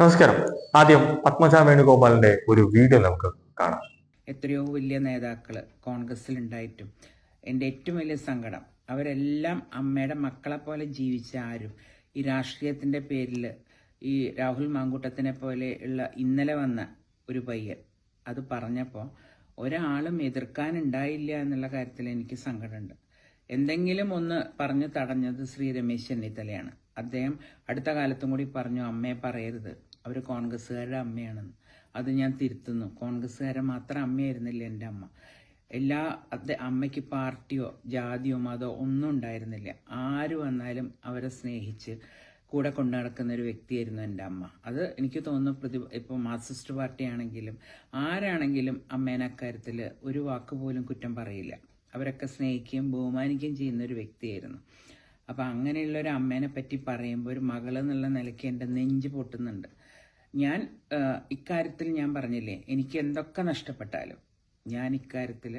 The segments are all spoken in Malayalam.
നമസ്കാരം. ആദ്യം പത്മജ വേണുഗോപാലിന്റെ ഒരു വീഡിയോ നമുക്ക് കാണാം. എത്രയോ വലിയ നേതാക്കൾ കോൺഗ്രസിൽ ഉണ്ടായിട്ടും എന്റെ ഏറ്റവും വലിയ സങ്കടം അവരെല്ലാം അമ്മയുടെ മക്കളെ പോലെ ജീവിച്ച ആരും ഈ രാഷ്ട്രീയത്തിന്റെ പേരിൽ ഈ രാഹുൽ മാങ്കൂട്ടത്തിനെ പോലെ ഉള്ള ഇന്നലെ വന്ന ഒരു പയ്യൻ അത് പറഞ്ഞപ്പോൾ ഒരാളും എതിർക്കാനുണ്ടായില്ല എന്നുള്ള കാര്യത്തിൽ എനിക്ക് സങ്കടമുണ്ട്. എന്തെങ്കിലും ഒന്ന് പറഞ്ഞു തടഞ്ഞത് ശ്രീ രമേശ് ചെന്നിത്തലയാണ്. അദ്ദേഹം അടുത്ത കാലത്തും കൂടി പറഞ്ഞു അമ്മയെ പറയരുത്. അവർ കോൺഗ്രസ്സുകാരുടെ അമ്മയാണെന്ന്. അത് ഞാൻ തിരുത്തുന്നു. കോൺഗ്രസ്സുകാരെ മാത്രം അമ്മയായിരുന്നില്ല എന്റെ അമ്മ. എല്ലാ അത് അമ്മയ്ക്ക് പാർട്ടിയോ ജാതിയോ മതോ ഒന്നും ഉണ്ടായിരുന്നില്ല. ആര് വന്നാലും അവരെ സ്നേഹിച്ച് കൂടെ കൊണ്ടു നടക്കുന്ന ഒരു വ്യക്തിയായിരുന്നു എന്റെ അമ്മ. അത് എനിക്ക് തോന്നുന്നു പ്രതി ഇപ്പോൾ മാർക്സിസ്റ്റ് പാർട്ടി ആണെങ്കിലും ആരാണെങ്കിലും അമ്മേനെ അക്കാര്യത്തിൽ ഒരു വാക്ക് പോലും കുറ്റം പറയില്ല. അവരൊക്കെ സ്നേഹിക്കുകയും ബഹുമാനിക്കുകയും ചെയ്യുന്ന ഒരു വ്യക്തിയായിരുന്നു. അപ്പം അങ്ങനെയുള്ള ഒരു അമ്മേനെ പറ്റി പറയുമ്പോൾ ഒരു മകൾ എന്നുള്ള നിലയ്ക്ക് എന്റെ നെഞ്ച് പൊട്ടുന്നുണ്ട്. ഞാൻ ഇക്കാര്യത്തിൽ ഞാൻ പറഞ്ഞില്ലേ എനിക്ക് എന്തൊക്കെ നഷ്ടപ്പെട്ടാലും ഞാൻ ഇക്കാര്യത്തിൽ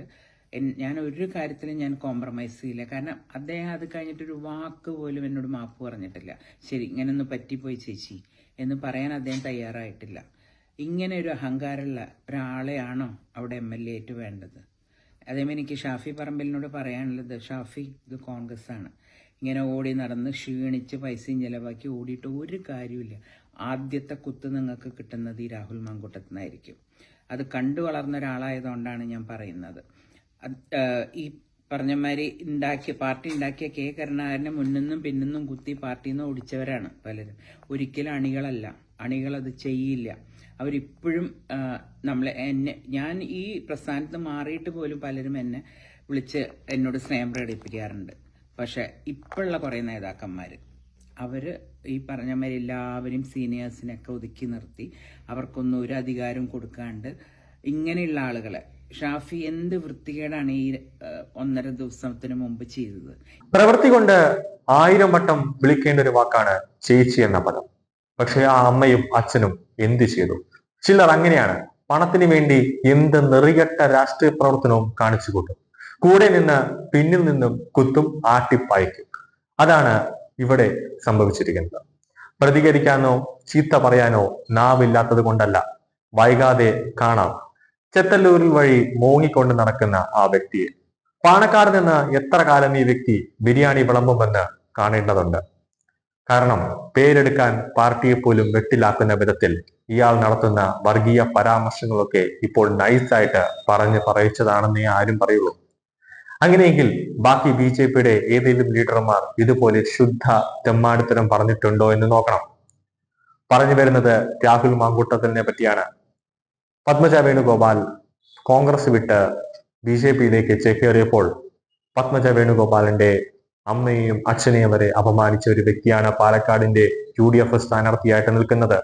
ഞാൻ ഒരു കാര്യത്തിലും ഞാൻ കോംപ്രമൈസ് ചെയ്യില്ല. കാരണം അദ്ദേഹം അത് കഴിഞ്ഞിട്ടൊരു വാക്ക് പോലും എന്നോട് മാപ്പ് പറഞ്ഞിട്ടില്ല. ശരി ഇങ്ങനൊന്ന് പറ്റിപ്പോയി ചേച്ചി എന്ന് പറയാൻ അദ്ദേഹം തയ്യാറായിട്ടില്ല. ഇങ്ങനെ ഒരു അഹങ്കാരമുള്ള ഒരാളെയാണോ അവിടെ എം എൽ എ ആയിട്ട് വേണ്ടത്? അതേപോലെ എനിക്ക് ഷാഫി പറമ്പലിനോട് പറയാനുള്ളത് ഷാഫി ഇത് കോൺഗ്രസ് ആണ് ഇങ്ങനെ ഓടി നടന്ന് ക്ഷീണിച്ച് പൈസയും ചിലവാക്കി ഓടിയിട്ട് ഒരു കാര്യമില്ല ആദ്യത്തെ കുത്ത് നിങ്ങൾക്ക് കിട്ടുന്നത് ഈ രാഹുൽ മാങ്കൂട്ടത്തിനായിരിക്കും. അത് കണ്ടു വളർന്ന ഒരാളായതുകൊണ്ടാണ് ഞാൻ പറയുന്നത്. ഈ പറഞ്ഞമാതിരി ഉണ്ടാക്കിയ പാർട്ടി ഉണ്ടാക്കിയ കെ കരുണാകരനെ മുന്നിന്നും പിന്നിന്നും കുത്തി പാർട്ടിയിൽ നിന്ന് ഓടിച്ചവരാണ് പലരും. ഒരിക്കലും അണികളല്ല. അത് ചെയ്യില്ല. അവരിപ്പോഴും നമ്മളെ എന്നെ ഞാൻ ഈ പ്രസ്ഥാനത്ത് മാറിയിട്ട് പോലും പലരും എന്നെ വിളിച്ച് എന്നോട് സ്നേഹം പ്രകടിപ്പിക്കാറുണ്ട്. പക്ഷെ ഇപ്പോഴുള്ള കുറേ നേതാക്കന്മാർ അവർ ഈ പറഞ്ഞ മാതിരി എല്ലാവരും സീനിയേഴ്സിനെയൊക്കെ ഒതുക്കി നിർത്തി. അവർക്കൊന്നും ഒരു അധികാരം കൊടുക്കാണ്ട് ഇങ്ങനെയുള്ള ആളുകളെ. ഷാഫി എന്ത് വൃത്തികേടാണ് ഈ ഒന്നര ദിവസത്തിന് മുമ്പ് ചെയ്തത്? പ്രവൃത്തി കൊണ്ട് ആയിരം വട്ടം വിളിക്കേണ്ട ഒരു വാക്കാണ് ചേച്ചി എന്ന പദം. പക്ഷെ ആ അമ്മയും അച്ഛനും എന്ത് ചെയ്തു? ചിലർ അങ്ങനെയാണ് പണത്തിന് വേണ്ടി എന്ത് നെറികെട്ട രാഷ്ട്രീയ പ്രവർത്തനവും കാണിച്ചു കൂട്ടും കൂടെ നിന്ന് പിന്നിൽ നിന്നും കുത്തും ആട്ടിപ്പായിക്കും. അതാണ് ഇവിടെ സംഭവിച്ചിരിക്കുന്നത്. പ്രതികരിക്കാനോ ചീത്ത പറയാനോ നാവില്ലാത്തത് കൊണ്ടല്ല. വൈകാതെ കാണാം. ചെത്തല്ലൂരിൽ വഴി മൂങ്ങിക്കൊണ്ട് നടക്കുന്ന ആ വ്യക്തിയെ. പാണക്കാട് നിന്ന് എത്ര കാലം ഈ വ്യക്തി ബിരിയാണി വിളമ്പുമെന്ന് കാണേണ്ടതുണ്ട്. കാരണം പേരെടുക്കാൻ പാർട്ടിയെ പോലും വെട്ടിലാക്കുന്ന വിധത്തിൽ ഇയാൾ നടത്തുന്ന വർഗീയ പരാമർശങ്ങളൊക്കെ ഇപ്പോൾ നൈസായിട്ട് പറഞ്ഞ് പറയിച്ചതാണെന്നേ ആരും പറയുള്ളൂ. അങ്ങനെയെങ്കിൽ ബാക്കി ബി ജെ പിയുടെ ഏതെങ്കിലും ലീഡർമാർ ഇതുപോലെ ശുദ്ധ തെമ്മാടിത്തരം പറഞ്ഞിട്ടുണ്ടോ എന്ന് നോക്കണം. പറഞ്ഞു വരുന്നത് രാഹുൽ മാങ്കൂട്ടത്തിനെ പറ്റിയാണ്. പത്മജ വേണുഗോപാൽ കോൺഗ്രസ് വിട്ട് ബി ജെ പിയിലേക്ക് ചേക്കേറിയപ്പോൾ പത്മജ വേണുഗോപാലിന്റെ അമ്മയെയും അച്ഛനെയും വരെ അപമാനിച്ച ഒരു വ്യക്തിയാണ് പാലക്കാടിന്റെ യു ഡി എഫ് സ്ഥാനാർത്ഥിയായിട്ട് നിൽക്കുന്നത്.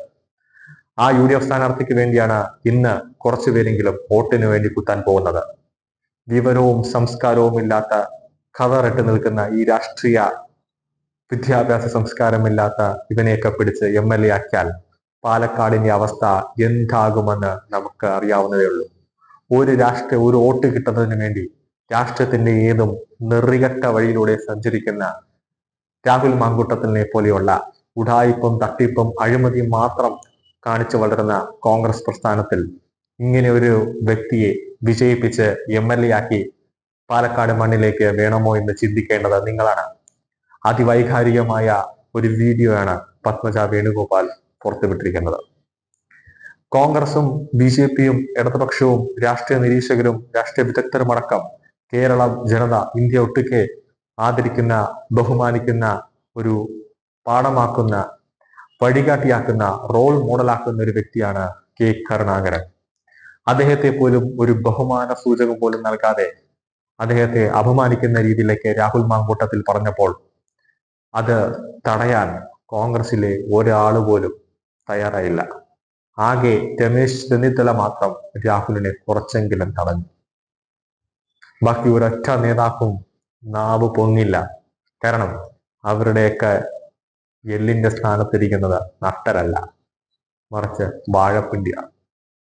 ആ യു ഡി എഫ് സ്ഥാനാർത്ഥിക്ക് വേണ്ടിയാണ് ഇന്ന് കുറച്ചുപേരെങ്കിലും വോട്ടിന് വേണ്ടി കുത്താൻ പോകുന്നത്. വിവരവും സംസ്കാരവും ഇല്ലാത്ത കവറിട്ട് നിൽക്കുന്ന ഈ രാഷ്ട്രീയ വിദ്യാഭ്യാസ സംസ്കാരമില്ലാത്ത ഇവനെയൊക്കെ പിടിച്ച് എം എൽ എ ആക്കിയാൽ പാലക്കാടിന്റെ അവസ്ഥ എന്താകുമെന്ന് നമുക്ക് അറിയാവുന്നതേ ഉള്ളൂ. ഒരു രാഷ്ട്രീയ ഒരു വോട്ട് കിട്ടുന്നതിന് വേണ്ടി രാഷ്ട്രത്തിന്റെ ഏതും നെറികെട്ട വഴിയിലൂടെ സഞ്ചരിക്കുന്ന രാഹുൽ മാങ്കൂട്ടത്തിനെ പോലെയുള്ള ഉടായിപ്പും തട്ടിപ്പും അഴിമതിയും മാത്രം കാണിച്ചു വളരുന്ന കോൺഗ്രസ് പ്രസ്ഥാനത്തിൽ ഇങ്ങനെ ഒരു വ്യക്തിയെ വിജയിപ്പിച്ച് എം എൽ എ ആക്കി പാലക്കാട് മണ്ണിലേക്ക് വേണമോ എന്ന് ചിന്തിക്കേണ്ടത് നിങ്ങളാണ്. അതിവൈകാരികമായ ഒരു വീഡിയോ ആണ് പത്മജ വേണുഗോപാൽ പുറത്തുവിട്ടിരിക്കുന്നത്. കോൺഗ്രസും ബി ജെ പിയും ഇടതുപക്ഷവും രാഷ്ട്രീയ നിരീക്ഷകരും രാഷ്ട്രീയ വിദഗ്ധരുമടക്കം കേരള ജനത ഇന്ത്യ ഒട്ടുക്കെ ആദരിക്കുന്ന ബഹുമാനിക്കുന്ന ഒരു പാഠമാക്കുന്ന വഴികാട്ടിയാക്കുന്ന റോൾ മോഡലാക്കുന്ന ഒരു വ്യക്തിയാണ് കെ കരുണാകരൻ. അദ്ദേഹത്തെ പോലും ഒരു ബഹുമാന സൂചകം പോലും നൽകാതെ അദ്ദേഹത്തെ അപമാനിക്കുന്ന രീതിയിലേക്ക് രാഹുൽ മാങ്കൂട്ടത്തിൽ പറഞ്ഞപ്പോൾ അത് തടയാൻ കോൺഗ്രസിലെ ഒരാൾ പോലും തയ്യാറായില്ല. ആകെ രമേശ് ചെന്നിത്തല മാത്രം രാഹുലിനെ കുറച്ചെങ്കിലും തടഞ്ഞു. ബാക്കി ഒരൊറ്റ നേതാക്കും നാവ് പൊങ്ങില്ല. കാരണം അവരുടെയൊക്കെ എല്ലിന്റെ സ്ഥാനത്തിരിക്കുന്നത് നട്ടരല്ല. മറിച്ച് വാഴപ്പിണ്ടിയാണ്.